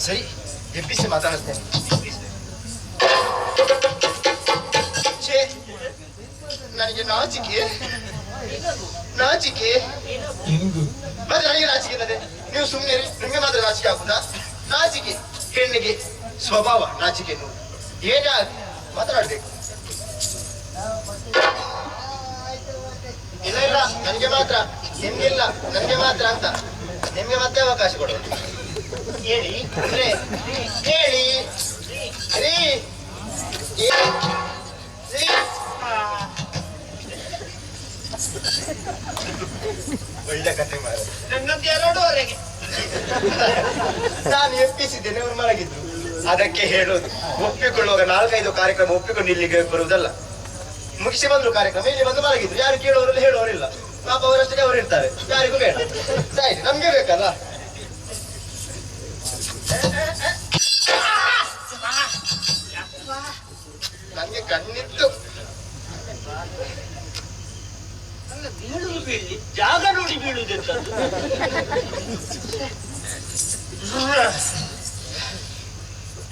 ಸರಿ ಎಬ್ಬಿಸಿ ಮಾತಾಡಿಸ್ತೇನೆ ಛೇ ನನಗೆ ನಾಚಿಕೆ ನಾಚಿಕೆ ಮತ್ತೆ ನನಗೆ ನಾಚಿಕೆ ಇಲ್ಲದೆ ನೀವು ಸುಮ್ಮನೆ ನಿಮಗೆ ಮಾತ್ರ ನಾಚಿಕೆ ಆಗುದಾ ನಾಚಿಕೆ ಹೆಣ್ಣಿಗೆ ಸ್ವಭಾವ ನಾಚಿಕೆ ಏನೇ ಆಗಲಿ ಮಾತನಾಡ್ಬೇಕು ಇಲ್ಲ ಇಲ್ಲ ನನಗೆ ಮಾತ್ರ ನಿಮ್ಗಿಲ್ಲ ನನಗೆ ಮಾತ್ರ ಅಂತ ನಿಮ್ಗೆ ಮತ್ತೆ ಅವಕಾಶ ಕೊಡೋದು ಹೇಳಿ ಹೇಳಿ ರೀ. ಒಳ್ಳೆ ಕತೆ ಮಾರ ನನ್ನೊಂದು ಎರಡೂವರೆಗೆ ನಾನು ಎಪ್ಪಿಸಿದ್ದೇನೆ ಅವ್ರು ಮಲಗಿದ್ರು ಅದಕ್ಕೆ ಹೇಳೋದು ಒಪ್ಪಿಕೊಳ್ಳುವಾಗ ನಾಲ್ಕೈದು ಕಾರ್ಯಕ್ರಮ ಒಪ್ಪಿಕೊಂಡು ಇಲ್ಲಿಗೆ ಬರುವುದಲ್ಲ. ಮುಗಿಸಿ ಬಂದ್ರು ಕಾರ್ಯಕ್ರಮ ಇಲ್ಲಿ ಬಂದು ಮಲಗಿದ್ರು ಯಾರು ಕೇಳೋರಲ್ಲಿ ಹೇಳೋರಿಲ್ಲ. ಪಾಪ ಅವರಷ್ಟೇ ಅವರು ಇರ್ತಾರೆ. ಯಾರಿಗೂ ಬೇಡ. ಸರಿ ನಮ್ಗೆ ಬೇಕಲ್ಲ?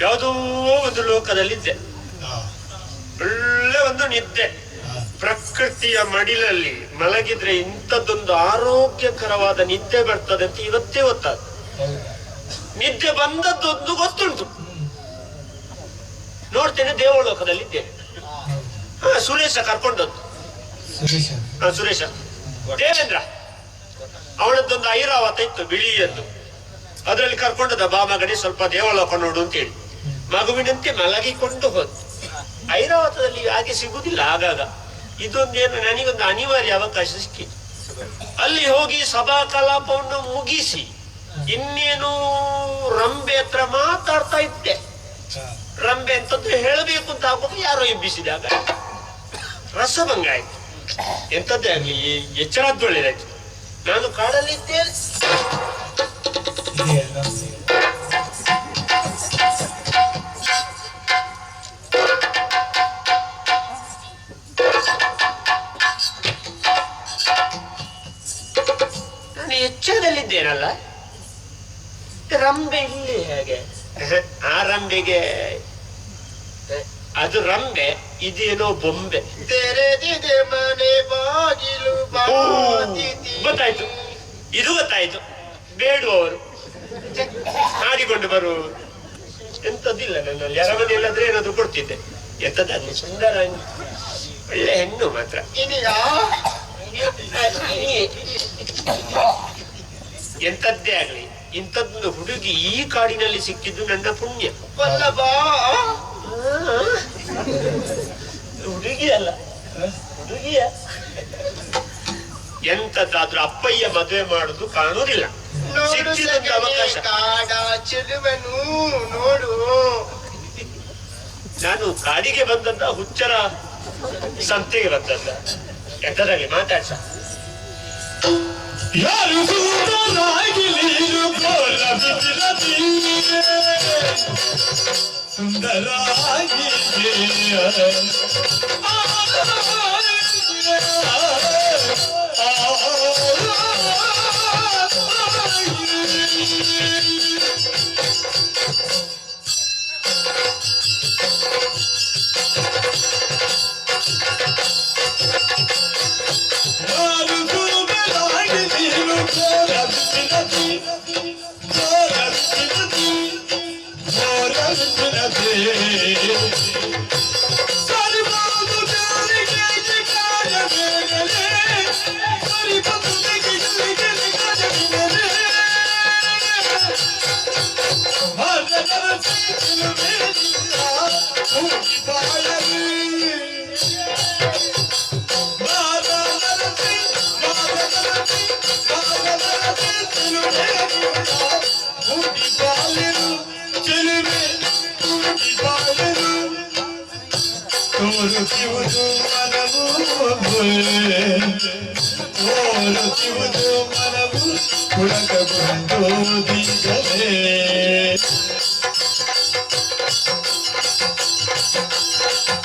ಯಾವುದೋ ಒಂದು ಲೋಕದಲ್ಲಿದ್ದೆ. ಒಳ್ಳೆ ಒಂದು ನಿದ್ದೆ. ಪ್ರಕೃತಿಯ ಮಡಿಲಲ್ಲಿ ಮಲಗಿದ್ರೆ ಇಂಥದ್ದೊಂದು ಆರೋಗ್ಯಕರವಾದ ನಿದ್ದೆ ಬರ್ತದೆ ಅಂತ ಇವತ್ತೇ ಗೊತ್ತಾದ ನಿದ್ದೆ ಬಂದದ್ದೊಂದು ಗೊತ್ತುಂಟು. ನೋಡ್ತೇನೆ ದೇವಲೋಕದಲ್ಲಿದ್ದೇನೆ ಹಾ ಸುರೇಶ ಕರ್ಕೊಂಡದ್ದು. ಹಾ ಸುರೇಶ. ದೇವೇಂದ್ರ. ಅವಳದ್ದೊಂದು ಐರಾವತ ಇತ್ತು ಬಿಳಿಯದ್ದು. ಅದರಲ್ಲಿ ಕರ್ಕೊಂಡದ ಬಾಮಗಡಿ ಸ್ವಲ್ಪ ದೇವಲೋಕ ನೋಡು ಅಂತ ಹೇಳಿ ಮಗುವಿನಂತೆ ಮಲಗಿಕೊಂಡು ಹೋದ್ ಐರಾವತದಲ್ಲಿ ಹಾಗೆ ಸಿಗುದಿಲ್ಲ ಆಗಾಗ. ಇದೊಂದೇನು ನನಗೊಂದು ಅನಿವಾರ್ಯ ಅವಕಾಶ ಸಿಕ್ಕಿತು ಅಲ್ಲಿ ಹೋಗಿ ಸಭಾ ಕಲಾಪವನ್ನು ಮುಗಿಸಿ ಇನ್ನೇನು ರಂಬೆ ಹತ್ರ ಮಾತಾಡ್ತಾ ಇದ್ದೆ. ರಂಬೆ ಅಂತಂದ್ರೆ ಹೇಳಬೇಕು ಅಂತ ಹಾಕುವ ಯಾರೋ ಎಬ್ಬಿಸಿದಾಗ ರಸಭಂಗ ಆಯ್ತು. ಎಂತದ್ದೇ ಆಗ್ಲಿ ಎಚ್ಚರದ್ದು ಒಳ್ಳೇದಾಯ್ತು ನಾನು ಕಾಡಲ್ಲಿದ್ದೇನೆ ನಾನು ಎಚ್ಚರದಲ್ಲಿದ್ದೇನಲ್ಲ? ರಂಬೆ ಇಲ್ಲಿ ಹೇಗೆ? ಆ ರಂಬೆಗೆ ಅದು ರಂಬೆ. ಇದೇನೋ ಬೊಂಬೆ. ತೆರೆದಿದೆ ಮನೆ ಬಾಗಿಲು. ಗೊತ್ತಾಯ್ತು. ಇದು ಗೊತ್ತಾಯ್ತು. ಬೇಡುವವರು ಹಾಡಿಕೊಂಡು ಬರು. ಎಂತದಿಲ್ಲ ನನ್ನಲ್ಲಿ. ಅರಮನೆಯಲ್ಲಾದ್ರೆ ಏನಾದ್ರು ಕೊಡ್ತಿದ್ದೆ. ಎಂತದಾಗ್ಲಿ ಸುಂದರ ಒಳ್ಳೆ ಹೆಣ್ಣು ಮಾತ್ರ. ಎಂತದ್ದೇ ಎಂತದ್ದೇ ಆಗ್ಲಿ. ಇಂಥದ್ದು ಹುಡುಗಿ ಈ ಕಾಡಿನಲ್ಲಿ ಸಿಕ್ಕಿದ್ದು ನನ್ನ ಪುಣ್ಯ. ಹುಡುಗಿ ಅಲ್ಲ ಹುಡುಗಿಯ. ಎಂತದ್ದಾದ್ರೂ ಅಪ್ಪಯ್ಯ ಮದುವೆ ಮಾಡುದು ಕಾಣುವುದಿಲ್ಲ. ಸಿಕ್ಕಿದಂತ ಅವಕಾಶ. ಕಾಡ ಚೆಲುವನು ನೋಡು. ನಾನು ಕಾಡಿಗೆ ಬಂದಂತ ಹುಚ್ಚರ ಸಂತೆಗೆ ಬಂದದ್ದ. ಎಂತದಾಗ್ಲಿ ಮಾತಾಡ್ಸ. ಯಾರು ಕೂಡ ಸುಂದರಾಗಿ ತೋರುತ್ತಿವುದು ಮನವು ತೋರುತ್ತಿವುದು ಮನವು ಪುಳಕಗೊಂಡು ದಿಗಲೇ ಯಾರು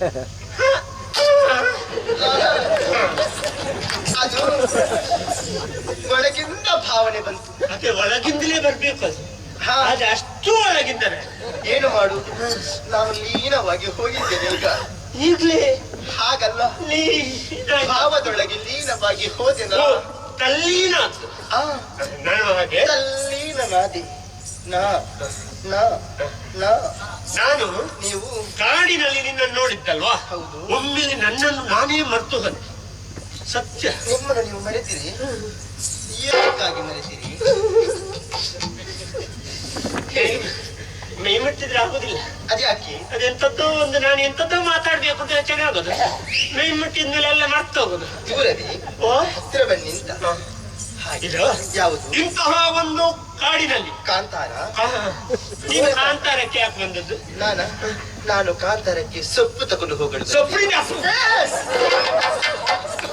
Yeah. ಲೀನವಾಗಿ ಹೋದೆನ ತಲ್ಲೀನ ಹಾಗೆ? ತಲ್ಲೀನನಾದಿ ನಾ ನಾ ನಾ. ನಾನು ನೀವು ಕಾಡಿನಲ್ಲಿ ನಿನ್ನನ್ನು ನೋಡಿದ್ದಲ್ವಾ? ಹೌದು. ಒಮ್ಮೆ ನನ್ನನ್ನು ನಾನೇ ಮರ್ತು ಹೋದೆ ಮೇಲೆ ಎಲ್ಲ ಮರ್ತು ಹೋಗುದು ಓ ಹತ್ತಿರ ಬನ್ನಿ ಅಂತ ಹಾಗೆ. ಇದು? ಯಾವುದು? ಇಂತಹ ಒಂದು ಕಾಡಿನಲ್ಲಿ. ಕಾಂತಾರ. ನೀವು ನೀನು ಕಾಂತಾರಕ್ಕೆ ಯಾಕೆ ಬಂದದ್ದು? ನಾನ? ನಾನು ಕಾಂತಾರಕ್ಕೆ ಸೊಪ್ಪು ತಗೊಂಡು ಹೋಗಲು ಸೊಪ್ಪಿನ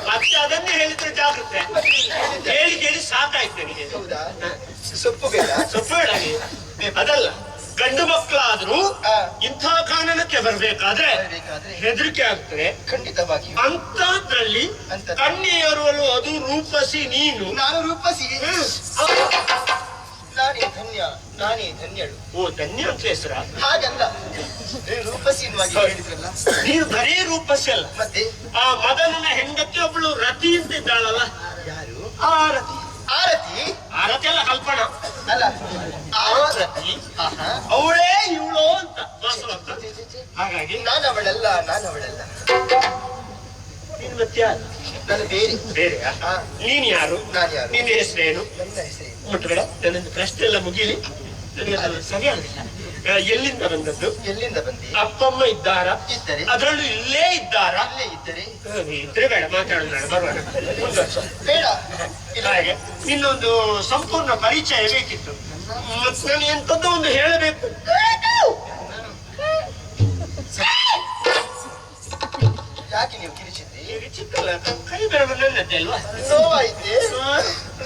ಮತ್ತೆ ಅದನ್ನೇ ಹೇಳಿದ್ರೆ ಜಾಗ್ರತೆ. ಹೇಳಿ ಕೇಳಿ ಸಾಕಾಯ್ತು ನನಗೆ. ಹೌದಾ? ಸೊಪ್ಪು ಬೇಡ. ಸೊಪ್ಪು ಬೇಡ. ಅದಲ್ಲ. ಗಂಡು ಮಕ್ಕಳಾದ್ರೂ. ಇಂಥ ಕಾನನಕ್ಕೆ ಬರಬೇಕಾದ್ರೆ ಬೇಕಾದ್ರೆ ಹೆದರಿಕೆ ಆಗ್ತದೆ. ಖಂಡಿತವಾಗಿ. ಅಂತದ್ರಲ್ಲಿ. ಕಣ್ಣೀರುವಲು ಅದು ರೂಪಸಿ ನೀನು. ನಾನು ರೂಪಸಿ. ನಾನೇ ಧನ್ಯ ನಾನೇ ಧನ್ಯಳು. ಓ ಧನ್ಯ ಅಂತ ಹೆಸರ? ಹಾಗಲ್ಲ. ರೂಪಸಿ ಹೇಳಿದ್ರಲ್ಲ. ನೀನು ಬರೀ ರೂಪಸಿ ಅಲ್ಲ. ಮತ್ತೆ? ಆ ಮದನನ ಹೆಂಡತಿ ಒಬ್ಳು ರತಿ ಅಂತಿದ್ದಾಳಲ್ಲ ಯಾರು? ಆ ರತಿ. ಆರತಿ? ಆರತಿ ರತಿ ಅಲ್ಲ ಕಲ್ಪನಾ ಅಲ್ಲ. ಆರತಿ. ಅವಳೇ ಇವಳು ಅಂತ. ಛೆ. ಹಾಗಾಗಿ? ನಾನು ಅವಳೆಲ್ಲ ನಾನು ಅವಳೆಲ್ಲ ನೀನು ಮತ್ತೆ ಯಾರು ನಾನು ಬೇರೆ ಬೇರೆ ನೀನ್ ಯಾರು? ನಾನು ಯಾರು? ನಿನ್ನ ಹೆಸರೇನು? ನನ್ನ ಹೆಸರು ಮುಟ್ಟಬೇಡ ನನ್ನೊಂದು ಪ್ರಶ್ನೆ ಎಲ್ಲ ಮುಗಿಲಿ. ನನಗೆ ಅದು ಸರಿ ಆಗಲಿಲ್ಲ. ಎಲ್ಲಿಂದ ಬಂದದ್ದು? ಎಲ್ಲಿಂದ ಬಂದಿ? ಅಪ್ಪಮ್ಮ ಇದ್ದಾರಾ? ಇದ್ದರೆ? ಅದರಲ್ಲೂ ಇಲ್ಲೇ ಇದ್ದಾರಾ? ಅಲ್ಲೇ ಇದ್ದರೆ? ಇದ್ರೆ ಬೇಡ ಮಾತಾಡೋಣ ಬರುವಾಗ. ಬೇಡ. ಇಲ್ಲ. ಹಾಗೆ ನಿನ್ನೊಂದು ಸಂಪೂರ್ಣ ಪರಿಚಯ ಬೇಕಿತ್ತು. ನಾನು ಎಂತದ್ದು ಒಂದು ಹೇಳಬೇಕು. ಯಾಕೆ ನೀವು ಈಗ ಚಿಕ್ಕಲ್ಲ ಕೈ ಬೆರಳು ನನ್ನದ್ದೇ ಅಲ್ವಾ? ನೋವಾಯ್ತೆ?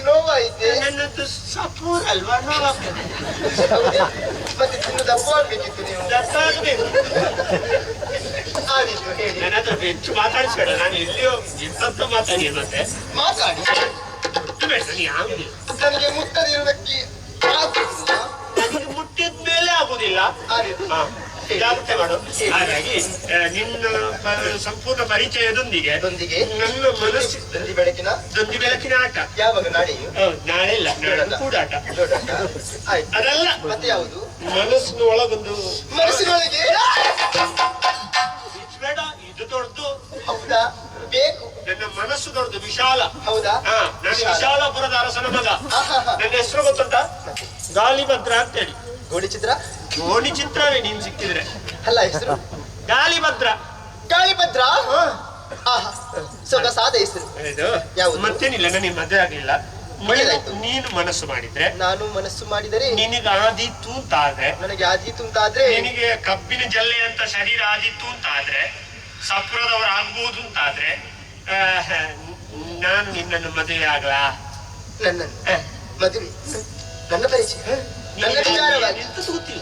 ನೋವಾಯ್ತೆ? ನನ್ನದು ಸಪೂರ್ ಅಲ್ವಾ? ನೋವಾಗ್ತದೆ? ಮತ್ತೆ ತಿನ್ನು ದಪ್ಪ ಆಗ್ಬೇಕಿತ್ತು ನೀವು? ದಪ್ಪ ಆಗ್ಬೇಕು. ಆದೀತು ಹೇಳಿ. ನನ್ನ ಹತ್ರ ಹೆಚ್ಚು ಮಾತಾಡಿಸ್ಬೇಡ. ನಾನು ಎಲ್ಲಿಯೋ ಎಂತದ್ದು ಮಾತಾಡಿ ಮತ್ತೆ. ಮಾತಾಡಿ. ಬೇಡ ನೀ ಆಗುದಿಲ್ಲ. ನನಗೆ ಮುಟ್ಟದಿರುವುದಕ್ಕೆ ಆಗುತ್ತಿಲ್ಲ. ನನಗೆ ಮುಟ್ಟಿದ ಮೇಲೆ ಆಗುದಿಲ್ಲ. ಜಾಗ್ರತೆ ಮಾಡು. ಹಾಗಾಗಿ ನಿನ್ನ ಸಂಪೂರ್ಣ ಪರಿಚಯದೊಂದಿಗೆ ಅದೊಂದಿಗೆ ನನ್ನ ಮನಸ್ಸು ಸಂಜೆ ಬೆಳಕಿನ ದೊಂದಿ ಬೆಳಕಿನ ಆಟ. ಯಾವಾಗ ನಾಳೆ? ನಾಳೆ ಇಲ್ಲ ನಾಳೆ ಕೂಡಾಟ ಅದಲ್ಲ. ಮತ್ತೆ ಯಾವುದು? ಮನಸ್ಸಿನ ಒಳಗೊಂದು ಮನಸ್ಸಿನೊಳಗೆ ಬೇಡ ಇದು ದೊಡ್ಡದು ಹೌದಾ? ಬೇಕು. ನನ್ನ ಮನಸ್ಸು ದೊಡ್ಡದು ವಿಶಾಲ. ಹೌದಾ? ನಾನು ವಿಶಾಲಪುರದ ಅರಸನ ಮಗ. ನನ್ನ ಹೆಸರು ಗೊತ್ತುಂಟ? ಗಾಲಿಭದ್ರ ಅಂತೇಳಿ. ಗೋಳಿ ಚಿತ್ರ ಗೋಣಿ ಚಿತ್ರವೇ ನೀನ್ ಸಿಕ್ಕಿದ್ರೆ. ಅಲ್ಲ ಹೆಸರು? ಗಾಲಿಭದ್ರ. ಗಾಳಿಭದ್ರ ಆಹಾ ಸೊಗಸಾದ ಹೆಸರು. ಯಾವುದು? ಮತ್ತೇನಿಲ್ಲ ನನಗೆ ಮದುವೆ ಆಗ್ಲಿಲ್ಲ. ನೀನು ಒಳ್ಳೆದಾಯ್ತು. ನೀನು ಮನಸ್ಸು ಮಾಡಿದ್ರೆ. ನಾನು ಮನಸ್ಸು ಮಾಡಿದರೆ ನಿನಗೆ ಆದೀತು ಅಂತ ಆದ್ರೆ ನನಗೆ ಆದೀತು ಅಂತ ಆದ್ರೆ ನಿನಗೆ ಕಬ್ಬಿನ ಜಲ್ಲೆ ಅಂತ ಶರೀರ ಆದಿತ್ತು ಅಂತ ಆದ್ರೆ ಸಪುರದವರು ಆಗ್ಬಹುದು ಅಂತ ಆದ್ರೆ ಆ, ನಾನು ನಿನ್ನನ್ನು ಮದುವೆ ಆಗ್ಲಾ? ನನ್ನ ಮದುವೆ? ನನ್ನ ಪರಿಚಯ? ನನ್ನ ನಿನಗೆ ವಿಚಾರವಾಗಿ ಎಂತದ್ದು ಗೊತ್ತಿಲ್ಲ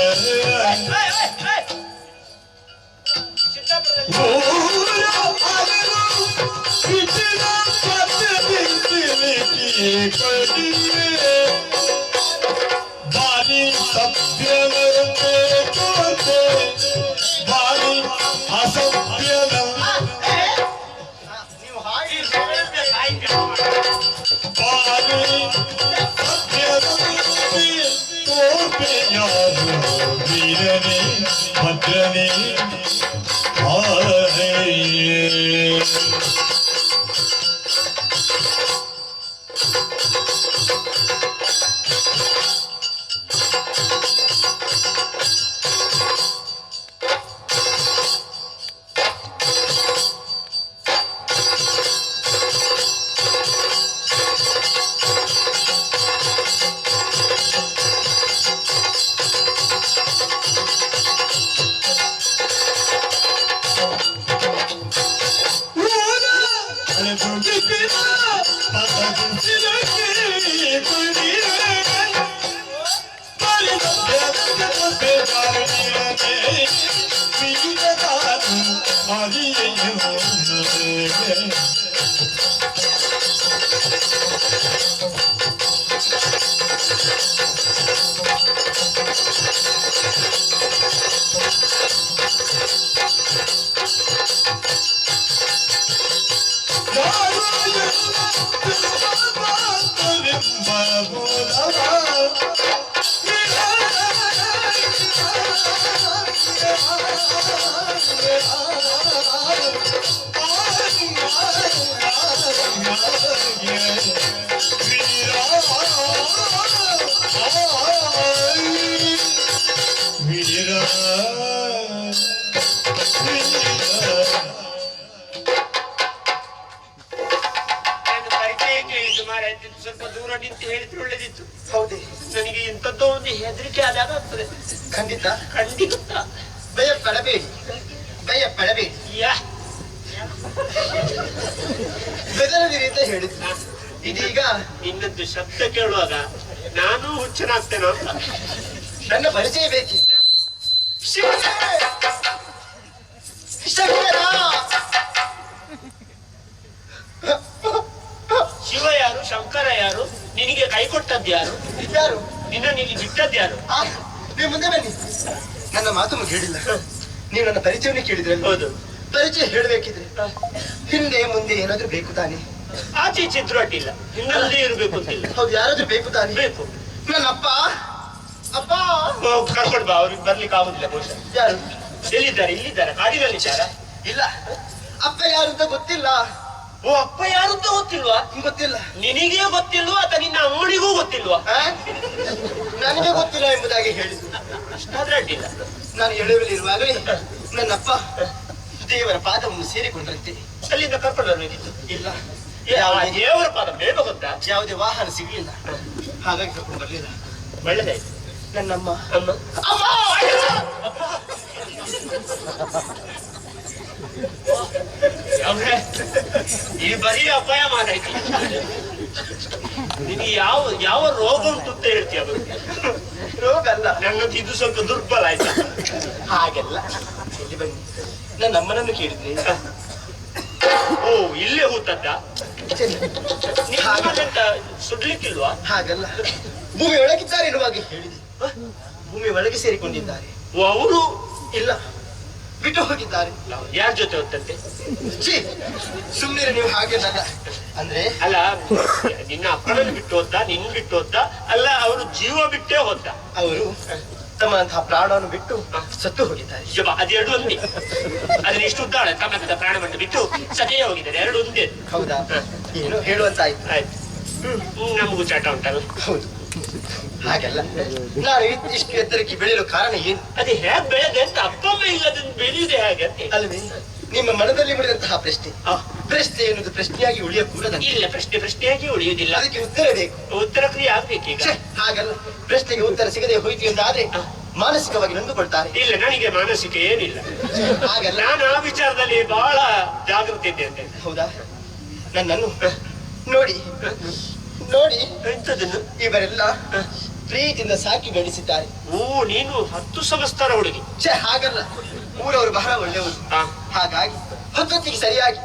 ನಾನು ಹೌದೇ. ನನಗೆ ಇಂಥದ್ದು ಒಂದು ಹೆದರಿಕೆ ಆದಾಗ ಆಗ್ತದೆ ಖಂಡಿತ. ಖಂಡಿತ. ಭಯ ಪಡಬೇಡಿ. ಭಯ ಪಡಬೇಡಿ. ಯಾ. ಬೆದರದಿರಿ ಅಂತ ಹೇಳಿದ್ರು ಇದೀಗ ಇನ್ನೊಂದು ಶಬ್ದ ಕೇಳುವಾಗ ನಾನು ಹುಚ್ಚನಾಗ್ತೇನೆ ಅಂತ. ನನ್ನ ಪರಿಚಯ ಬೇಕಿತ್ತ! ಶಿವ ಕೈ ಕೊಟ್ಟದ್ದು ಯಾರು? ಯಾರು? ನಿನ್ನ ಇಲ್ಲಿ ಬಿಟ್ಟದ್ದು ಯಾರು? ನೀವು ಮುಂದೆ ಬನ್ನಿ. ನನ್ನ ಮಾತು ಹೇಳಿಲ್ಲ. ನೀವು ನನ್ನ ಪರಿಚಯನೇ ಕೇಳಿದ್ರೆ ಹೌದು. ಪರಿಚಯ ಹೇಳಬೇಕಿದ್ರೆ ಹಿಂದೆ ಮುಂದೆ ಏನಾದ್ರೂ ಬೇಕು ತಾನೆ? ಆಚೆ ಚಿತ್ರ ಅಡ್ಡಿಲ್ಲ. ಹಿಂದೆ ಇರಬೇಕು ಅಂತಿಲ್ಲ ಹೌದು ಯಾರಾದ್ರೂ ಬೇಕು ತಾನೆ? ಬೇಕು. ನನ್ನ ಅಪ್ಪ. ಅಪ್ಪ! ಕರ್ಕೊಂಡು ಬಾ ಅವ್ರಿಗೆ ಬರ್ಲಿಕ್ಕೆ ಆಗುದಿಲ್ಲ ಬಹುಶಃ. ಯಾರು? ಎಲ್ಲಿದ್ದಾರೆ? ಇಲ್ಲಿದ್ದಾರೆ? ಕಾಡಿನಲ್ಲಿ ಇಲ್ಲ. ಅಪ್ಪ ಯಾರು ಅಂತ ಗೊತ್ತಿಲ್ಲ. ಓ ಅಪ್ಪ ಯಾರು ಅಂತ ಗೊತ್ತಿಲ್ವಾ? ಗೊತ್ತಿಲ್ಲ. ನಿನಗೆ ಗೊತ್ತಿಲ್ವಾ ಅಥವಾ ನಿನ್ನ ಅಮ್ಮನಿಗೂ ಗೊತ್ತಿಲ್ವಾ? ನನಗೆ ಗೊತ್ತಿಲ್ಲ ಎಂಬುದಾಗಿ ಹೇಳಿದ್ರು ಅಷ್ಟಾದ್ರೆ ಅಡ್ಡಿಲ್ಲ. ನಾನು ಎಳೆಯಲಿರುವಾಗಲೇ ನನ್ನಪ್ಪ ದೇವರ ಪಾದವನ್ನು ಸೇರಿಕೊಂಡಿರುತ್ತೆ ಅಲ್ಲಿಂದ ಕರ್ಕೊಂಡು ಬರ್ಬೇಕಿತ್ತು. ಇಲ್ಲ. ದೇವರ ಪಾದ ಬೇಗ ಗೊತ್ತಾ ಯಾವುದೇ ವಾಹನ ಸಿಗಲಿಲ್ಲ. ಹಾಗಾಗಿ ಕರ್ಕೊಂಡು ಬರಲಿಲ್ಲ. ಒಳ್ಳೆದಾಯ್ತು. ನನ್ನಮ್ಮ. ಅಮ್ಮ. ಅಮ್ಮ! ಈ ಬರೀ ಅಪಾಯ ಮಾಡೈತಿ. ನಿನಗೆ ಯಾವ ಯಾವ ರೋಗ ಉಂಟು ಅಂತ ಹೇಳ್ತೀಯ ಬಗ್ಗೆ ರೋಗ ಅಲ್ಲ. ನನ್ನದು ಇದು ಸ್ವಲ್ಪ ದುರ್ಬಲ ಆಯ್ತು. ಹಾಗೆಲ್ಲ. ಇಲ್ಲಿ ಬನ್ನಿ. ನಾನು ಅಮ್ಮನನ್ನು ಕೇಳಿದ್ರಿ. ಓ ಇಲ್ಲೇ ಹೂತದ್ದ ಹಾಗಂತ ಸುಡ್ಲಿಕ್ಕಿಲ್ವಾ? ಹಾಗಲ್ಲ. ಭೂಮಿ ಒಳಗಿದ್ದಾರೆ ಇರುವಾಗ ಹೇಳಿದೆ ಭೂಮಿ ಒಳಗೆ ಸೇರಿಕೊಂಡಿದ್ದಾರೆ. ಓ ಅವರು? ಇಲ್ಲ. ಬಿಟ್ಟು ಹೋಗಿದ್ದಾರೆ. ಯಾರ ಜೊತೆ ಹೋಗ್ತಂತೆ ಸುಮ್ಮನೆ ನೀವು ನೀವು ನನ್ನ ಅಂದ್ರೆ ಅಲ್ಲ ನಿನ್ನ ಅಪ್ಪನನ್ನು ಬಿಟ್ಟು ಹೋದ ನಿನ್ ಬಿಟ್ಟು ಹೋದ ಅಲ್ಲ ಅವರು ಜೀವ ಬಿಟ್ಟೇ ಹೋದ ಅವರು ತಮ್ಮಂತಹ ಪ್ರಾಣವನ್ನು ಬಿಟ್ಟು ಸತ್ತು ಹೋಗಿದ್ದಾರೆ. ಅದೆರಡು ಒಂದೇ. ಅದ್ರ ಇಷ್ಟು ಉದ್ದಾಳೆ ತಮ್ಮ ಪ್ರಾಣವನ್ನು ಬಿಟ್ಟು ಸದೆಯೇ ಹೋಗಿದ್ದಾರೆ. ಎರಡು ಒಂದೇ. ಹೌದಾ? ಏನು ಹೇಳುವಂತ ಆಯ್ತು. ಹ್ಮ್, ನಮಗೂ ಚಾಟ ಉಂಟಲ್ಲ? ಹೌದು. ಹಾಗೆಲ್ಲ. ನಾನು ಇಷ್ಟು ಎತ್ತರಕ್ಕೆ ಬೆಳೆಯಲು ಕಾರಣ ಏನು? ಅದು ಹೇಗ್ ಬೆಳೆದೆ ಅಂತ ಅಪ್ಪ ಅಮ್ಮ ಇಲ್ಲದನ್ನು ಬೆಳೆಯುದೆ ಹೇಗೆ ಅಲ್ವೇ ನಿಮ್ಮ ಮನದಲ್ಲಿ ಮಾಡಿದಂತಹ ಪ್ರಶ್ನೆ. ಪ್ರಶ್ನೆ ಎನ್ನುವುದು ಪ್ರಶ್ನೆಯಾಗಿ ಕೂಡ ಇಲ್ಲ ಪ್ರಶ್ನೆ ಪ್ರಶ್ನೆಯಾಗಿ ಉಳಿಯುವುದಿಲ್ಲ. ಅದಕ್ಕೆ ಉತ್ತರ ಬೇಕು. ಉತ್ತರ ಕ್ರಿಯೆ ಆಗ್ಬೇಕೀಗ ಹಾಗಲ್ಲ. ಪ್ರಶ್ನೆಗೆ ಉತ್ತರ ಸಿಗದೆ ಹೋಯ್ತು ಎಂದಾದ್ರೆ. ಮಾನಸಿಕವಾಗಿ ನೊಂದುಕೊಳ್ತಾರೆ. ಇಲ್ಲ ನನಗೆ ಮಾನಸಿಕ ಏನಿಲ್ಲ. ಹಾಗಲ್ಲ. ನಾನು ಆ ವಿಚಾರದಲ್ಲಿ ಬಹಳ ಜಾಗೃತಿ ಇದ್ದೇನೆ. ಹೌದಾ? ನನ್ನನ್ನು ನೋಡಿ ನೋಡಿ ಎಂತದನ್ನು? ಇವರೆಲ್ಲ ಪ್ರೀತಿಯಿಂದ ಸಾಕಿ ಬೆಳೆಸಿದ್ದಾರೆ ಓ ನೀನು ಹತ್ತು ಸಮಸ್ತರ ಹುಡುಗಿ. ಛೇ ಹಾಗಲ್ಲ. ಊರವರು ಬಹಳ ಒಳ್ಳೆಯವರು. ಹಾಗಾಗಿ ಹೊತ್ತೊತ್ತಿಗೆ ಸರಿಯಾಗಿ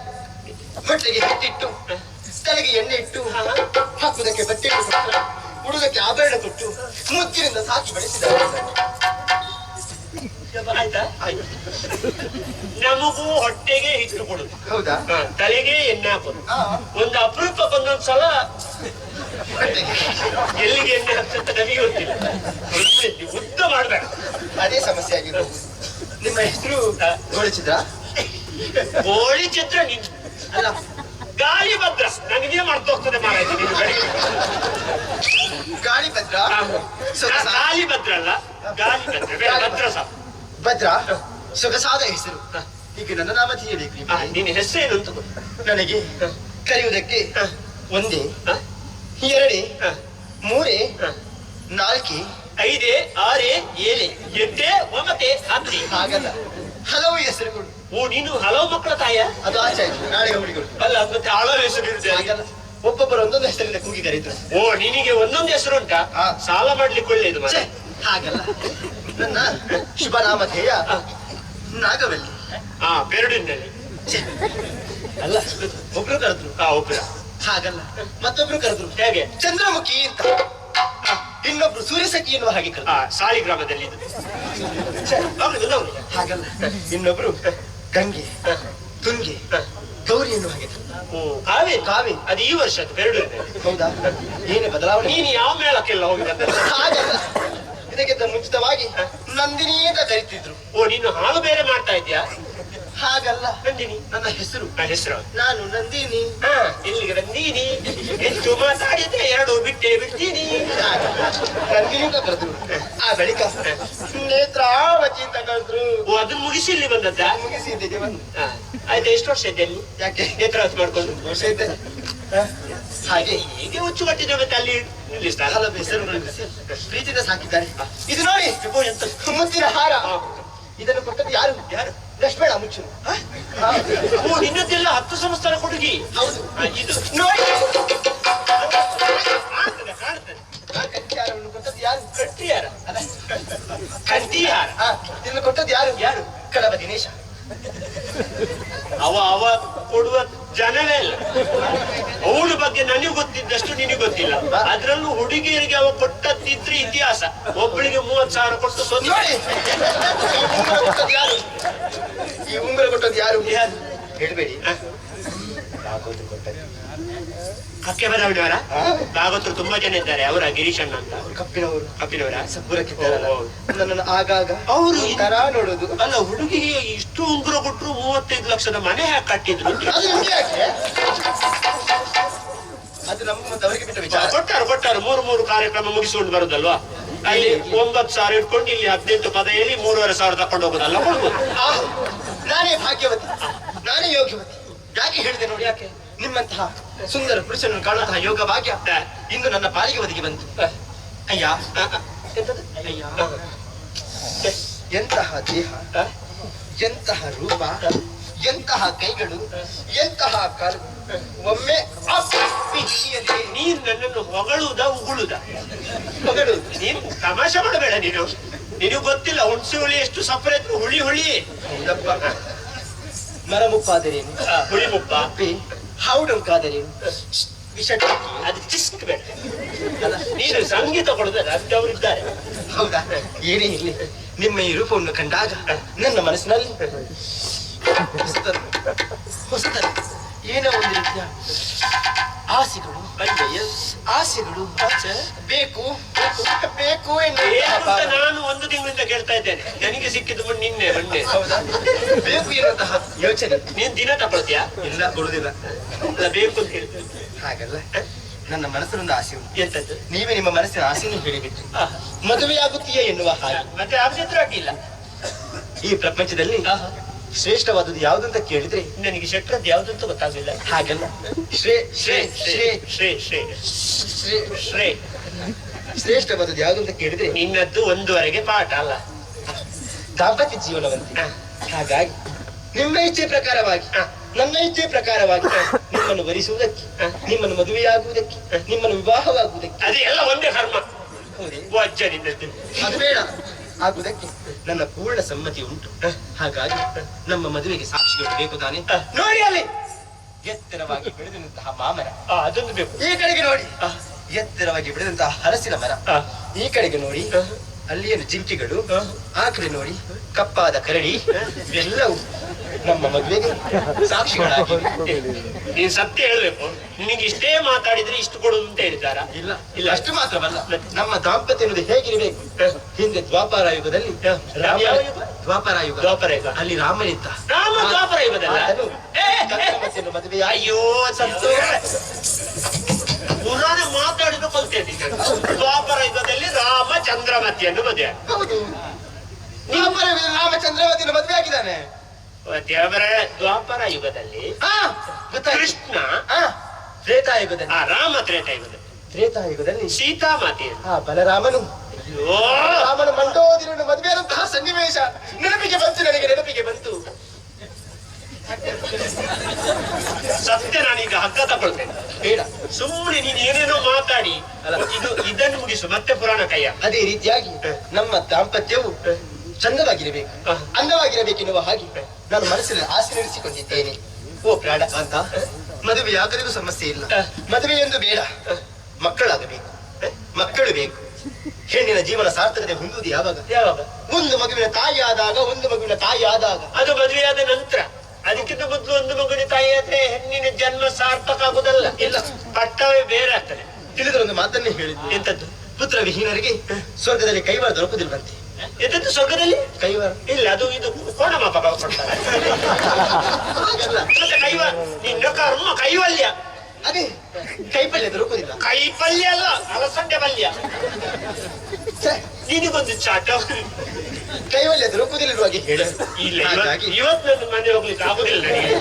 ಹೊಟ್ಟೆಗೆ ಹಿಟ್ಟಿಟ್ಟು ತಲೆಗೆ ಎಣ್ಣೆ ಇಟ್ಟು ಹಾಕುವುದಕ್ಕೆ ಬಟ್ಟೆ ಕೊಟ್ಟು ಉಡುಗಕ್ಕೆ ಆಭರಣ ಕೊಟ್ಟು ಮುತ್ತಿನಿಂದ ಸಾಕಿ ಬೆಳೆಸಿದ್ದಾರೆ ನಮಗೂ ಹೊಟ್ಟೆಗೆ ಹಿಟ್ಟು ಕೊಡುದು ಹೌದಾ? ತಲೆಗೆ ಎಣ್ಣೆ ಹಾಕೋದು ಒಂದು ಅಪರೂಪ ಬಂದೊಂದ್ಸಲ. ಎಲ್ಲಿಗೆ ಎಣ್ಣೆ ಅಂತ ನಮಗೆ ಗೊತ್ತಿಲ್ಲ. ಉದ್ದ ಮಾಡ್ಬೇಕು ಅದೇ ಸಮಸ್ಯೆ ಆಗಿರೋದು ನಿಮ್ಮ ಹೆಸರು? ಗೋಳಿಚಿದ್ರ ಕೋಳಿ ಚಿತ್ರ? ನಿನ್. ಅಲ್ಲ. ಗಾಳಿ ಭದ್ರ. ನನಗೆ ಮಾರಾಯ್ತು ನೀನು ಬೆಳಿಗ್ಗೆ ಗಾಳಿ ಭದ್ರ? ಗಾಳಿ ಭದ್ರ ಅಲ್ಲ. ಗಾಳಿ ಭದ್ರ. ಭದ್ರ ಭದ್ರ. ಸೊಗಸಾದ ಹೆಸರು. ಈಗ ನನ್ನ ನಾಮ ತಿಳಿಯಬೇಕು ನೀನು ಹೆಸರು ಏನು ಅಂತ ನನಗೆ ಕರೆಯುವುದಕ್ಕೆ. ಒಂದೇ? ಎರಡೇ? ಮೂರೇ? ನಾಲ್ಕೇ ಐದೇ ಆರೇ ಏಳೆ ಎಂಟೇ ಒಂಬತ್ತೆ ಹತ್ತಿ. ಹಾಗಲ್ಲ. ಹಲವು ಹೆಸರುಗಳು. ಓ ನೀನು ಹಲವು ಮಕ್ಕಳ ತಾಯ? ಅದು ಆಚೆ ಆಯ್ತು. ನಾಳೆ ಹುಡುಗರು ಅಲ್ಲ ಮತ್ತೆ ಹಲವು ಹೆಸರು ಹಾಗಲ್ಲ. ಒಬ್ಬೊಬ್ಬರು ಒಂದೊಂದು ಹೆಸರಿಂದ ಕೂಗಿದ್ದಾರೆ ಕರೀತಾರೆ ಓ ನಿನಗೆ ಒಂದೊಂದು ಹೆಸರು ಉಂಟಾ? ಸಾಲ ಮಾಡ್ಲಿಕ್ಕೆ ಒಳ್ಳೇದು ಮತ್ತೆ. ಹಾಗಲ್ಲ. ನನ್ನ ಶುಭ ನಾಮಧೇಯ. ನಾಗವಲ್ಲಿ. ಹಾ ಬೆರಡಿನಲ್ಲಿ ಅಲ್ಲ ಒಬ್ರು ಕರೆದ್ರು. ಹಾ ಒಬ್ಬರ ಹಾಗಲ್ಲ. ಮತ್ತೊಬ್ರು ಕರೆದ್ರು ಹೇಗೆ? ಚಂದ್ರಮುಖಿ ಅಂತ. ಇನ್ನೊಬ್ರು ಸೂರ್ಯಸಖಿ ಎನ್ನುವ ಹಾಗೆ ಕರೆದ್ರು. ಸಾಲಿ ಗ್ರಾಮದಲ್ಲಿ ಇದು. ಹೌದು, ಹೌದು. ಹಾಗಲ್ಲ. ಇನ್ನೊಬ್ರು ಗಂಗೆ ತುಂಗೆ ಗೌರಿ ಎನ್ನುವ ಹಾಗೆ. ಓ ಕಾವೇರಿ. ಅದು ಈ ವರ್ಷ ಪೆರಡಿನಲ್ಲಿ ಹೌದಾ? ಏನೇ ಬದಲಾವಣೆ? ನೀನು ಯಾವ ಮೇಳಕ್ಕೆಲ್ಲ ಹೋಗಿ ಹಾಗಲ್ಲ. ಇದಕ್ಕಿಂತ ಮುಂಚಿತವಾಗಿ ನಂದಿನಿ ಅಂತ ಕರೀತಿದ್ರು. ಓ ನೀನು ಹಾಲು ಬೇರೆ ಮಾಡ್ತಾ ಇದ್ಯಾ ಹಾಗಲ್ಲ. ನಂದಿನಿ ನನ್ನ ಹೆಸರು. ನನ್ನ ಹೆಸರು ನಾನು ನಂದಿನಿ. ಹಾ ಇಲ್ಲಿಗೆ ನಂದಿನಿ. ಎಷ್ಟು ಮಾತಾಡಿದ್ರೆ ಎರಡು ಬಿಟ್ಟೆ ಬಿಡ್ತೀನಿ. ನಂದಿನಿ ಕರೆದ್ರು. ಆ ಬಳಿಕ ನೇತ್ರಾವತಿ ಕರೆದ್ರು. ಓ ಅದನ್ನ ಮುಗಿಸಿ ಇಲ್ಲಿ ಬಂದದ್ದ? ಮುಗಿಸಿ ಇದ್ದೇನೆ ಬಂದು. ಆಯ್ತು ಆಯ್ತಾ ಎಷ್ಟು ವರ್ಷ ಇದ್ದೆ ಅಲ್ಲಿ? ಯಾಕೆ? ನೇತ್ರಾವತಿ ಮಾಡ್ಕೊಂಡು. ವರ್ಷ ಇದ್ದೆ? ಹಾಗೆ. ಹೀಗೆ ಹುಚ್ಚು ಮತ್ತೆ ಅಲ್ಲಿ? ಹಲವು ಹೆಸರುಗಳನ್ನು ಪ್ರೀತಿಯಿಂದ ಸಾಕಿದ್ದಾರೆ. ಇದು ನೋಡಿ ಎಂತ ಮುತ್ತಿನ ಹಾರ. ಇದನ್ನು ಕೊಟ್ಟದ್ದು ಯಾರು? ಯಾರು? ಲಕ್ಷ್ಮಣ ಹ? ನಿನ್ನದೆಲ್ಲ ಹತ್ತು ಸಂಸ್ಥಾನ ಹುಡುಗಿ ಹೌದು. ಇದು. ನೋಡಿ. ಕಟ್ಟಿಹಾರವನ್ನು ಕೊಟ್ಟದ್ದು ಯಾರು? ಕಟ್ಟಿಯಾರ ಅಲ್ಲ ಇದನ್ನು ಕೊಟ್ಟದ್ದು ಯಾರು? ಯಾರು? ಕಡಬ ದಿನೇಶ. ಅವ ಅವ ಕೊಡುವ ಜನವೇ ಇಲ್ಲ. ಬಗ್ಗೆ ನನಗೆ ಗೊತ್ತಿಲ್ಲ. ಅದ್ರಲ್ಲೂ ಹುಡುಗಿಯರಿಗೆ ಅವ ಕೊಟ್ಟದ್ದಿದ್ರೆ ಇತಿಹಾಸ. ಒಬ್ಬಳಿಗೆ ಮೂವತ್ ಸಾವಿರ ಕೊಟ್ಟು ಈ ಉಂಗುರ ಕೊಟ್ಟದ್ದು ಯಾರು? ಈ ಉಂಗುರ ಕೊಟ್ಟದ್ದು ಯಾರು? ಯಾರು? ಹೇಳ್ಬೇಡಿ? ಕಕ್ಕೆ ಬದವಣಿಯವರ ಭಾಗವತರು ತುಂಬಾ ಜನ ಇದ್ದಾರೆ. ಅವರ ಗಿರೀಶಣ್ಣ ಅಂತ? ಅವ್ರು ಕಪ್ಪಿನವರು. ಕಪ್ಪಿನವರ? ಸಬ್ಬುರಕ್ಕಿದ್ದಾರೆ ಆಗಾಗ ಅವರು ತರ ನೋಡುದು. ಅಲ್ಲ ಹುಡುಗಿಗೆ ಇಷ್ಟು ಉಂಗುರ ಕೊಟ್ಟರು ಮೂವತ್ತೈದು ಲಕ್ಷದ ಮನೆ ಹಾಕಿ ಕಟ್ಟಿದ್ರು. ಅಂತ. ಅದು ನಿಮ್ಗೆ ಅವರಿಗೆ ಬಿಟ್ಟ ವಿಚಾರ. ಕೊಟ್ಟಾರು ಕೊಟ್ಟಾರು. ಮೂರು ಮೂರು ಕಾರ್ಯಕ್ರಮ ಮುಗಿಸಿಕೊಂಡು ಬರುದಲ್ವಾ? ಅಲ್ಲಿ ಒಂಬತ್ತು ಸಾವಿರ ಇಟ್ಕೊಂಡು ಇಲ್ಲಿ ಹದಿನೆಂಟು ಪದೆಯಲ್ಲಿ ಮೂರುವರೆ ಸಾವಿರ ತಕೊಂಡು ಹೋಗುದಲ್ಲ ಕೊಡ್ಬೋದು. ನಾನೇ ಭಾಗ್ಯವತಿ. ನಾನೇ ಯೋಗ್ಯವತಿ. ಯಾಕೆ ಹೇಳಿದೆ ನೋಡಿ? ಯಾಕೆ? ನಿಮ್ಮಂತಹ ಸುಂದರ ಪುರುಷನನ್ನು ಕಾಣುವಂತಹ ಯೋಗ ಭಾಗ್ಯ. ಇಂದು ನನ್ನ ಪಾಲಿಗೆ ಒದಗಿ ಬಂತು. ಅಯ್ಯ. ಎಂತದು? ಅಯ್ಯ. ಎಂತಹ ದೇಹ ಎಂತಹ ರೂಪ ಎಂತಹ ಕೈಗಳು ಎಂತಹ ಕಾಲು ಒಮ್ಮೆ ನೀನ್ ನನ್ನನ್ನು ಹೊಗಳುವುದ ಉಗುಳುದ? ಹೊಗಳು ನೀನು ತಮಾಷೆ ಮಾಡಬೇಡ ನೀನು. ನಿನಗೆ ಗೊತ್ತಿಲ್ಲ ಹುಣಸೆ ಹುಳಿ ಎಷ್ಟು ಸಪರೇಟ್ ಹುಳಿ ಹುಳಿ. ಮರಮುಪ್ಪಾದರೇನು? ಮರ ಮುಪ್ಪಾದರೇನು ಆ, ಹುಳಿ ಮುಪ್ಪ ಹೌಡು ಹೌಡಂಕಾದರೇನು? ವಿಷ ಅದು ಚಿಸ್ಕ್ ಬೇಡ ನೀನು ಸಂಗೀತ ಕೊಡುದಲ್ಲ ಅಂತವರಿದ್ದಾರೆ ಹೌದಾ? ಏನೇ ಇಲ್ಲಿ ನಿಮ್ಮ ಈ ರೂಪವನ್ನು ಕಂಡಾಗ ನನ್ನ ಮನಸ್ಸಿನಲ್ಲಿ ಹೊಸತನ ಏನೋ ಒಂದು ರೀತಿಯ ಆಸೆಗಳು ಅಯ್ಯಯ್ಯ. ಆಸೆಗಳು ಬೇಕು ಬೇಕು ಏನು ಅಂತ ಎನ್ನುವಂತಹ ನಾನು ಒಂದು ತಿಂಗಳಿಂದ ಕೇಳ್ತಾ ಇದ್ದೇನೆ. ನನಗೆ ಸಿಕ್ಕಿದ್ದು ಮೊನ್ನೆ ನಿನ್ನೆ ಮೊನ್ನೆ. ಬೇಕು ಎನ್ನುವಂತಹ ಯೋಚನೆ. ನೀನ್ ದಿನ ತಗೊಳ್ತೀಯಾ? ಇಲ್ಲ ಕೊಡುದಿಲ್ಲ ಅಲ್ಲ ಬೇಕು ಅಂತ ಹೇಳ್ತೀನಿ. ಹಾಗಲ್ಲ. ನನ್ನ ಮನಸ್ಸಿನೊಂದು ಆಸೆ ಉಂಟು. ಎಂತದ್ದು? ನೀವೇ ನಿಮ್ಮ ಮನಸ್ಸಿನ ಆಸೆಯನ್ನು ಹೇಳಿಬಿಟ್ಟು. ಮದುವೆ ಮದುವೆಯಾಗುತ್ತೀಯೇ ಎನ್ನುವ ಹಾಗೆ. ಮತ್ತೆ ಆಗಿಲ್ಲ ಈ ಪ್ರಪಂಚದಲ್ಲಿ ಆಹಾ. ಶ್ರೇಷ್ಠವಾದದ್ದು ಯಾವುದಂತ ಕೇಳಿದ್ರೆ ನನಗೆ ಶೆಟ್ರದ್ದು ಯಾವ್ದಂತ ಗೊತ್ತಾಗಲಿಲ್ಲ. ಹಾಗಲ್ಲ. ಶ್ರೇ ಶ್ರೇ ಶ್ರೇ ಶ್ರೇ ಶ್ರೇ ಶ್ರೇ ಶ್ರೇ. ಶ್ರೇಷ್ಠವಾದದ್ದು ಯಾವುದಂತ ಕೇಳಿದ್ರೆ ನಿನ್ನದ್ದು ಒಂದುವರೆಗೆ ಪಾಠ ಅಲ್ಲ. ದಾಂಪತ್ಯ ಜೀವನವಂತೆ. ಹಾಗಾಗಿ ನಿಮ್ಮ ಇಚ್ಛೆ ಪ್ರಕಾರವಾಗಿ. ನನ್ನ ಇಚ್ಛೆ ಪ್ರಕಾರವಾಗಿ ನಿಮ್ಮನ್ನು ವರಿಸುವುದಕ್ಕೆ. ನಿಮ್ಮನ್ನು ಮದುವೆಯಾಗುವುದಕ್ಕೆ ನಿಮ್ಮನ್ನು ವಿವಾಹವಾಗುವುದಕ್ಕೆ. ಅದೇ ಎಲ್ಲ ಒಂದೇ ಕರ್ಮ ಹೌದೇ? ಅದು ಬೇಡ. ಆಗುವುದಕ್ಕೆ ನನ್ನ ಪೂರ್ಣ ಸಮ್ಮತಿ ಉಂಟು. ಹಾಗಾಗಿ ನಮ್ಮ ಮದುವೆಗೆ ಸಾಕ್ಷಿಗಳು ಬೇಕು ತಾನೆ. ನೋಡಿ ಅಲ್ಲಿ. ಎತ್ತರವಾಗಿ ಬೆಳೆದಂತಹ ಮಾಮರ. ಅದೊಂದು ಬೇಕು. ಈ ಕಡೆಗೆ ನೋಡಿ. ಎತ್ತರವಾಗಿ ಬೆಳೆದಂತಹ ಹಲಸಿನ ಮರ. ಈ ಕಡೆಗೆ ನೋಡಿ. ಹ. ಅಲ್ಲಿಯನ್ನು ಜಿಂಕೆಗಳು ಹ. ನೋಡಿ ಕಪ್ಪಾದ ಕರಡಿ ಇವೆಲ್ಲವೂ ನಮ್ಮ ಮದುವೆಗೆ ಸಾಕ್ಷಿಗಳಾಗಿ ನೀನ್ ಸತ್ಯ ಹೇಳ್ಬೇಕು ನಿನಗೆ ಇಷ್ಟೇ ಮಾತಾಡಿದ್ರೆ ಇಷ್ಟು ಕೊಡುದು ಅಂತ ಹೇಳಿದಾರ ಇಲ್ಲ ಇಲ್ಲ. ಅಷ್ಟು ಮಾತ್ರವಲ್ಲ ನಮ್ಮ ದಾಂಪತ್ಯ ಅನ್ನೋದು ಹೇಗಿರಬೇಕು ಹಿಂದೆ ದ್ವಾಪಾರ ಯುಗದಲ್ಲಿ? ದ್ವಾಪಾರ ಯುಗ ದ್ವಾಪರ ಯುಗ. ಅಲ್ಲಿ ರಾಮನಿದ್ದ ರಾಮ ದ್ವಾಪರ ಯುಗದಲ್ಲ? ಮದುವೆ ಅಯ್ಯೋ ಸತ್ತು ಪುರಾಣ ಮಾತಾಡಿದ ಕಲ್ತೇನೆ ದ್ವಾಪರ ಯುಗದಲ್ಲಿ ರಾಮ ಚಂದ್ರಮತಿಯನ್ನು ಮದುವೆ. ಹೌದು. ದ್ವಾಪರ ಯುಗದಲ್ಲಿ ರಾಮಚಂದ್ರವತಿಯನ್ನು ಮದುವೆ ಆಗಿದ್ದಾನೆ. ದೇವರ ದ್ವಾಪರ ಯುಗದಲ್ಲಿ ಕೃಷ್ಣ ತ್ರೇತಾಯುಗದಲ್ಲಿ ಆ ರಾಮ ತ್ರೇತ ಯುಗದಲ್ಲಿ. ತ್ರೇತಾಯುಗದಲ್ಲಿ ಸೀತಾಮಾತೆಯನ್ನು ಆ ಬಲರಾಮನು. ಅಯ್ಯೋ. ರಾಮನ ಮಂಡೋದಿರನ್ನು ಮದುವೆಯಾದಂತಹ ಸನ್ನಿವೇಶ ನೆನಪಿಗೆ ಬಂತು ನನಗೆ ನೆನಪಿಗೆ ಬಂತು. ಸತ್ಯ ನಾನೀಗ ಹಗ್ಗ ತಗೊಳ್ತೇನೆ. ಬೇಡ. ಸುಮ್ಮನೆ ನೀನ್ ಏನೇನೋ ಮಾತಾಡಿ ಇದು ಇದನ್ನು ಮುಗಿಸು ಮತ್ತೆ ಪುರಾಣ ಕೈಯ. ಅದೇ ರೀತಿಯಾಗಿ ನಮ್ಮ ದಾಂಪತ್ಯವು ಚಂದವಾಗಿರಬೇಕು. ಅಂದವಾಗಿರಬೇಕೆನ್ನುವ ಹಾಗೆ ನಾನು ಮನಸ್ಸಿನಲ್ಲಿ ಆಸೆ ನಡೆಸಿಕೊಂಡಿದ್ದೇನೆ ಓ ಪ್ರಾಣ. ಅಂತ? ಮದುವೆಯಾಗಲಿಗೂ ಸಮಸ್ಯೆ ಇಲ್ಲ. ಮದುವೆ ಎಂದು ಬೇಡ. ಮಕ್ಕಳಾಗಬೇಕು. ಮಕ್ಕಳು ಬೇಕು. ಹೆಣ್ಣಿನ ಜೀವನ ಸಾರ್ಥಕತೆ ಹೊಂದುವುದು ಯಾವಾಗ? ಯಾವಾಗ? ಒಂದು ಮಗುವಿನ ತಾಯಿ ಆದಾಗ ಒಂದು ಮಗುವಿನ ತಾಯಿ ಆದಾಗ ಅದು ಮದುವೆಯಾದ ನಂತರ. ಅದಕ್ಕಿಂತ ಮೊದಲು ಒಂದು ಮಗುವಿನ ತಾಯಿ ಆದ್ರೆ ಹೆಣ್ಣಿನ ಜನ್ಮ ಸಾರ್ಥಕ ಆಗುದಲ್ಲ. ಇಲ್ಲ. ಪಟ್ಟವೇ ಬೇರೆ ಆಗ್ತದೆ. ತಿಳಿದ್ರೆ ಒಂದು ಮಾತನ್ನೇ ಹೇಳಿದ್ರು ಎಂತದ್ದು? ಪುತ್ರ ವಿಹೀನರಿಗೆ ಸ್ವರ್ಗದಲ್ಲಿ ಕೈವಾರ ದೊರಕುದಿಲ್ವಂತೆ ಎಂತದ್ದು ಸ್ವರ್ಗದಲ್ಲಿ? ಕೈವಾರ ಇಲ್ಲ ಅದು ಇದು ಕೋಣ ಮಾಪ ಕೊಡ್ತಾರೆ ಹಾಗಲ್ಲ. ಮತ್ತೆ ಕೈವ ನಿನ್ನ ಕರ್ಮ ಕೈವಲ್ಯ. ಅದೇ ಕೈಪಲ್ಯ ದೊರಕುದಿಲ್ಲ ಕೈಪಲ್ಯ ಅಲ್ಲ ಅಲಸಂಡೆ ಪಲ್ಯ. ನಿನಗೊಂದು ಚಾಟ. ಕೈವಲ್ಯ ದೊರಕುದಿಲ್ಲ ಹಾಗೆ. ಹೇಳ. ಇಲ್ಲ ಹಾಗಾಗಿ ಇವತ್ತು ನನ್ನ ಮನೆ ಹೋಗ್ಲಿಕ್ಕೆ ಆಗುದಿಲ್ಲ ನನಗೆ.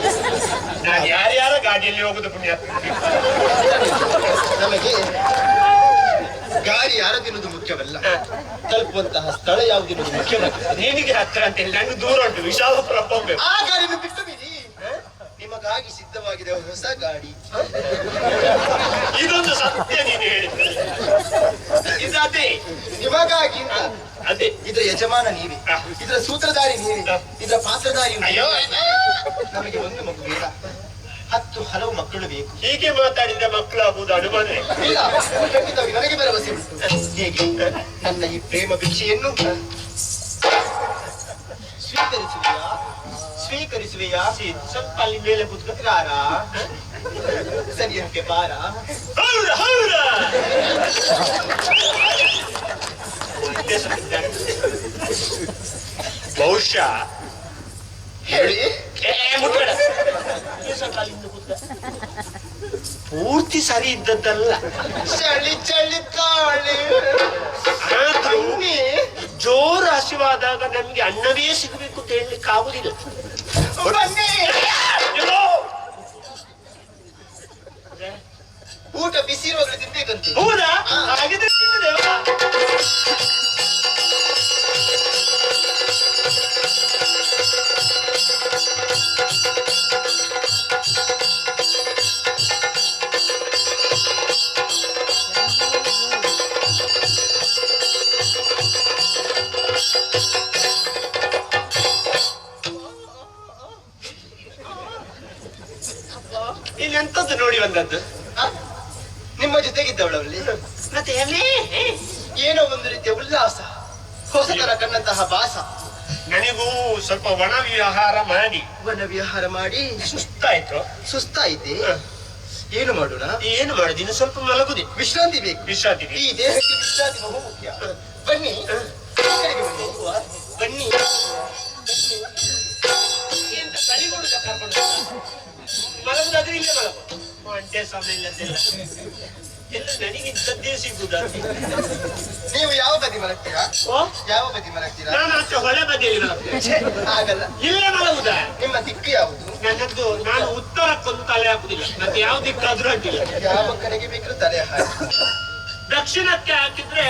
ನಾನು ಯಾರ್ಯಾರ ಗಾಡಿಯಲ್ಲಿ ಹೋಗುದು ಪುಣ್ಯ. ನಮಗೆ ಗಾಡಿ ಯಾರದೆನ್ನುವುದು ಮುಖ್ಯವಲ್ಲ? ತಲುಪುವಂತಹ ಸ್ಥಳ ಯಾವ್ದು ಮುಖ್ಯವಲ್ಲ? ನಿನಗೆ ಹತ್ರ ಅಂತ ಹೇಳಿ ನಂಗೆ ದೂರ ಉಂಟು ವಿಶಾಲ ಹೋಗ್ಬೇಕು. ಆ ಗಾಡಿ ಬಿಟ್ಟು ನಿಮಗಾಗಿ ಸಿದ್ಧವಾಗಿದೆ ಹೊಸ ಗಾಡಿ. ಇದೊಂದು ಸತ್ಯ ನೀನು ಹೇಳಿದ್ರೆ ಇದು ನಿಮಗಾಗಿ ಅದೇ. ಇದರ ಯಜಮಾನ ನೀವೇ. ಇದ್ರ ಸೂತ್ರಧಾರಿ ನೀವೇ. ಇದ್ರ ಪಾತ್ರಧಾರಿ ಅಯ್ಯೋ ನಮಗೆ ಒಂದು ಮಗು ಬೇಡ ಹತ್ತು ಹಲವು ಮಕ್ಕಳು ಬೇಕು. ಹೀಗೆ ಮಾತಾಡಿದ ಮಕ್ಕಳು ಆಗುವುದು ಅನುಮಾನ ಇಲ್ಲ. ಖಂಡಿತವಾಗಿ ನನಗೆ ಭರವಸೆ ಹೇಗೆ? ನನ್ನ ಈ ಪ್ರೇಮ ಭಿಕ್ಷೆಯನ್ನು ಸ್ವೀಕರಿಸುವೆಯಾ ಸ್ವೀಕರಿಸುವೆಯಾ? ಸ್ವಲ್ಪ ಅಲ್ಲಿ ಮೇಲೆ ಕೂತ್ಕೊ ಸರಿಯಕ್ಕೆ ಬಾರ ಬಹುಶಃ ಹೇಳಿ. ಪೂರ್ತಿ ಸರಿ ಇದ್ದದ್ದಲ್ಲ. ಚಳಿ ಚಳಿ ತಾಳಿ ಜೋರು ಹಸಿವಾದಾಗ ನಮ್ಗೆ ಅನ್ನವೇ ಸಿಗಬೇಕು ಅಂತ ಹೇಳಲಿಕ್ಕೆ ಆಗುದಿಲ್ಲ ಬನ್ನಿ? ಊಟ ಬಿಸಿ ಇರುವಾಗಲೇ ತಿನ್ಬೇಕಂತೆ ಹೌದಾ ಹಾಗಿದ್ರೆ ತಿನ್ನದೇವಾ? ಬಂದದ್ದು? ನಿಮ್ಮ ಜೊತೆಗಿದ್ದವಳಲ್ಲಿ ಮತ್ತೆ ಎಲ್ಲಿ? ಏನೋ ಒಂದು ರೀತಿಯ ಉಲ್ಲಾಸ ಹೊಸತರ ಕಣ್ಣಂತಹ ಭಾಸ. ನನಗೂ ಸ್ವಲ್ಪ ಒಣ ವ್ಯವಹಾರ ಮಾಡಿ. ವನ ವಿಹಾರ ಮಾಡಿ? ಸುಸ್ತಾಯ್ತು? ಸುಸ್ತಾಯಿತೆ? ಏನು ಮಾಡೋಣ? ಏನು ಮಾಡುದು? ಇನ್ನು ಸ್ವಲ್ಪ ಮಲಗುದಿ. ವಿಶ್ರಾಂತಿ ಬೇಕು. ವಿಶ್ರಾಂತಿ ಈ ದೇಹಕ್ಕೆ ವಿಶ್ರಾಂತಿ ಬಹು ಮುಖ್ಯ. ಬನ್ನಿ. ಕಡೆಗೆ ಬನ್ನಿ. ಬನ್ನಿ. ಎಂತ ಕಲಿಗೊಡುಗ ಕರ್ಕೊಂಡು? ಮಲಗುದಾದ್ರೆ ಇಲ್ಲೇ ಮಲಗು. ಮಂಟೆ ಸಮಯ ಇಲ್ಲದಿಲ್ಲ ಎಲ್ಲ ನನಗೆ ಇಂಥದ್ದೇ ಸಿಗುದ? ನೀವು ಯಾವ ಬದಿ ಮಲಗ್ತೀರಾ ಓ ಯಾವ ಬದಿ ಮಲಗ್ತೀರಾ ನಾನು ಅಷ್ಟು ಹೊಳೆ. ಛೆ, ಆಗಲ್ಲ ಇಲ್ಲೇ ಮಲಗುದಾ ನಿಮ್ಮ ದಿಕ್ಕು ಯಾವುದು? ನನ್ನದು ನಾನು ಉತ್ತರಕ್ಕೊಂದು ತಲೆ ಹಾಕುದಿಲ್ಲ. ಮತ್ತೆ ಯಾವ ದಿಕ್ಕಾದ್ರೂ ಅಡ್ಡಿಲ್ಲ ಯಾವ ಕಡೆಗೆ ಬೇಕಾದ್ರೂ ತಲೆ ಹಾಕಿ. ದಕ್ಷಿಣಕ್ಕೆ ಹಾಕಿದ್ರೆ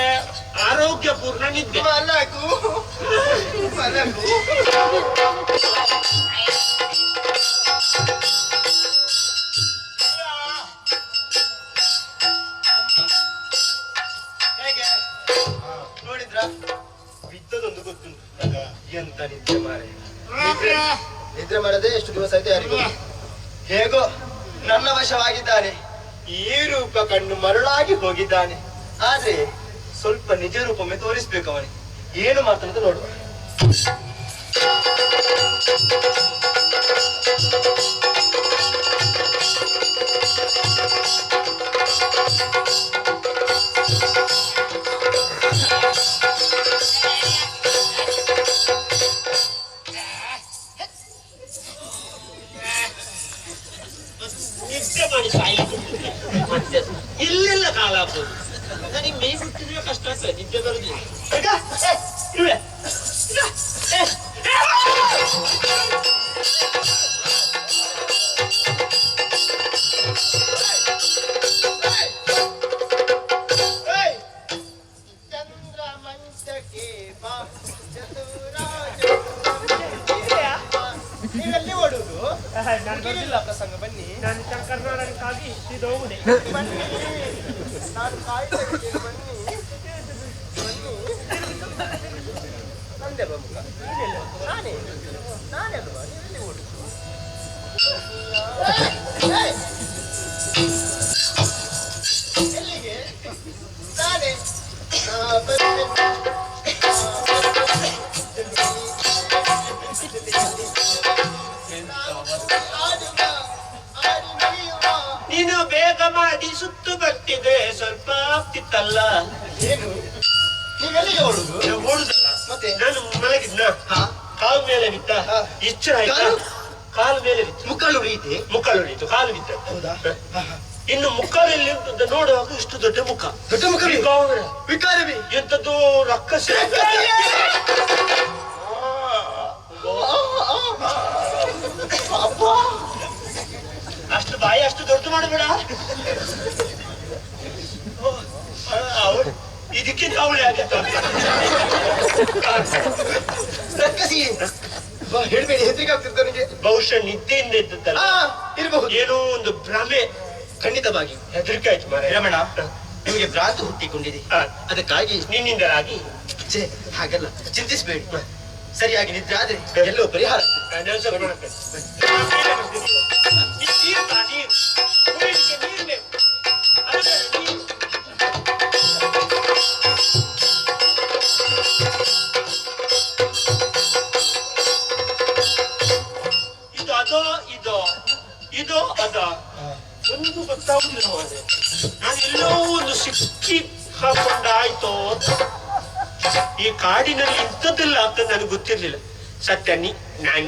ಆರೋಗ್ಯಪೂರ್ಣ ನಿದ್ದೆ. ಮಲಗು. ಮಲಗು. ಎಂತ ನಿದ್ರೆ ಮಾರೆ. ನಿದ್ರೆ ಮಾಡದೆ ಎಷ್ಟು ದಿವಸ ಐತೆ ಯಾರಿಗೂ ಹೇಗೋ ನನ್ನ ವಶವಾಗಿದ್ದಾನೆ. ಈ ರೂಪ ಕಣ್ಣು ಮರಳಾಗಿ ಹೋಗಿದ್ದಾನೆ. ಆದ್ರೆ ಸ್ವಲ್ಪ ನಿಜ ರೂಪವೇ ತೋರಿಸ್ಬೇಕು ಅವನಿಗೆ. ಏನು ಮಾತಾಡೋದು ನೋಡು ನನಗೆ ಮೈ ಬಿಟ್ಟಿದ್ರೆ ಕಷ್ಟ ಆಗ್ತದೆ ನಿದ್ದೆ ಬರುದಿಲ್ಲ ಈಗ, ಏ, ಇವ್ಳೆ, ಈಗ, ಏ, ಏ, ಚಂದ್ರ ಮಂಚಕ್ಕೆ ಬಾ ನೀವೆಲ್ಲಿ ಓಡುದು ಮುಗಿಲಿಲ್ಲ ಪ್ರಸಂಗ ಬನ್ನಿ. ನಾನು ಕರ್ನಾಟಕಕ್ಕಾಗಿ ಇದು ಹೋಗುದೆ ನೀವೆಲ್ಲಿಗೆ ಓಡುದಲ್ಲ. ಮತ್ತೆ? ನಾನು ಮಲಗಿದ್ನ? ಕಾಲು ಮೇಲೆ ಆಯ್ತಾ? ಕಾಲು? ಮೇಲೆ ಬಿತ್ತು ಮುಕ್ಕಳು ಉಳಿಯಿತೆ ಮುಕ್ಕಾಲು ಉಳಿತು ಕಾಲು ಹೌದಾ. ಇನ್ನು ಮುಕ್ಕಾಲಲ್ಲಿ ಅಂತ ನೋಡುವಾಗ ಇಷ್ಟು ದೊಡ್ಡ ಮುಖ. ದೊಡ್ಡ ಮುಖ ವಿಕಾರವಿ. ಎಂತದ್ದು ರಕ್ಕಸ. ಅಷ್ಟು ಬಾಯಿ ಅಷ್ಟು ದೊಡ್ಡ ಮಾಡಬೇಡ. ಅವಳು ಇದಕ್ಕೆ ಅವಳೆ ಆಗಿತ್ತು? ಬಾ ಹೇಳ್ಬೇಡಿ ಹೆದರಿಕೆ ಆಗ್ತಿರ್ತ ನನಗೆ. ಬಹುಶಃ ನಿದ್ದೆಯಿಂದ ಇದ್ದದ್ದಲ್ಲ ಇರಬಹುದು. ಏನೋ ಒಂದು ಭ್ರಮೆ. ಖಂಡಿತವಾಗಿ. ಹೆದರಿಕೆ ಆಯ್ತು ಮಾರ ರಮಣ ನಿಮಗೆ ಭ್ರಾಂತಿ ಹುಟ್ಟಿಕೊಂಡಿದೆ. ಅದಕ್ಕಾಗಿ ನಿನ್ನಿಂದಲಾಗಿ ಛೇ ಹಾಗಲ್ಲ. ಚಿಂತಿಸಬೇಡಿ. ಸರಿಯಾಗಿ ನಿದ್ರೆ ಆದ್ರೆ ಎಲ್ಲೋ ಪರಿಹಾರ ಇಂಥದ್ದೆಲ್ಲ ಆಗ್ತದೆ ನನಗೆ ಗೊತ್ತಿರ್ಲಿಲ್ಲ. ಸತ್ಯ ನೀ ನಾನು